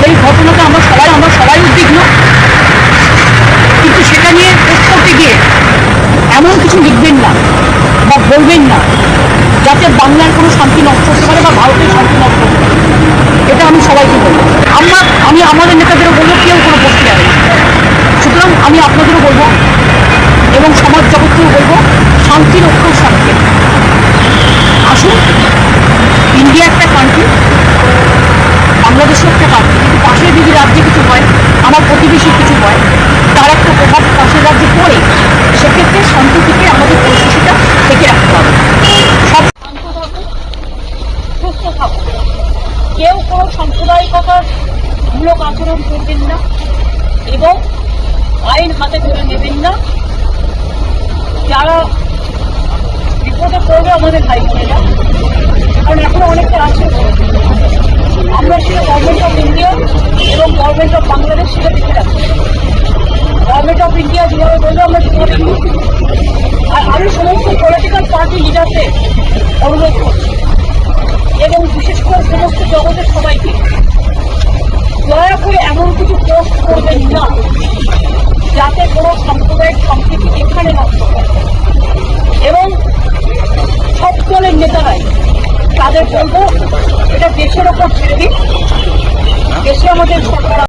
সেই ঘটনাটা আমরা সবাই আমরা সবাই উদ্বিগ্ন। কিন্তু সেটা নিয়ে পোস্ট করতে গিয়ে এমন কিছু লিখবেন না বা বলবেন না, যাতে বাংলার কোনো শান্তি নষ্ট হতে পারে বা ভারতের শান্তি নষ্ট হতে পারে। এটা আমি সবাইকে বলব। আমরা, আমি, আমাদের পাশের দিদি রাজ্যে কিছু হয়, আমার প্রতিবেশী কিছু হয়, তার একটা প্রভাব পাশের রাজ্যে পড়ে, সেক্ষেত্রে সম্প্রতিকে আমাদের পরিস্থিতিটা থেকে রাখতে হবে। সব সুস্থ থাকুন কেউ কোনো সাম্প্রদায়িকতার মূলক আচরণ করবেন না এবং আইন হাতে ধরে নেবেন না। যারা বিপদে পড়বে আমাদের ভাই বোনেরা ইন্ডিয়া আমরা সেভাবে আর আমি সমস্ত পলিটিক্যাল পার্টি লিডারদের অনুরোধ করছি। এবং বিশেষ করে সমস্ত জগতের সবাইকে। দয়া করে এমন কিছু পোস্ট করবেন না, যাতে কোনো সাম্প্রদায়িক সম্প্রীতি এখানে নষ্ট হয়। এবং সব দলের নেতারাই তাদের বলব, এটা দেশের ওপর ছেড়ে দিন। দেশে আমাদের সরকার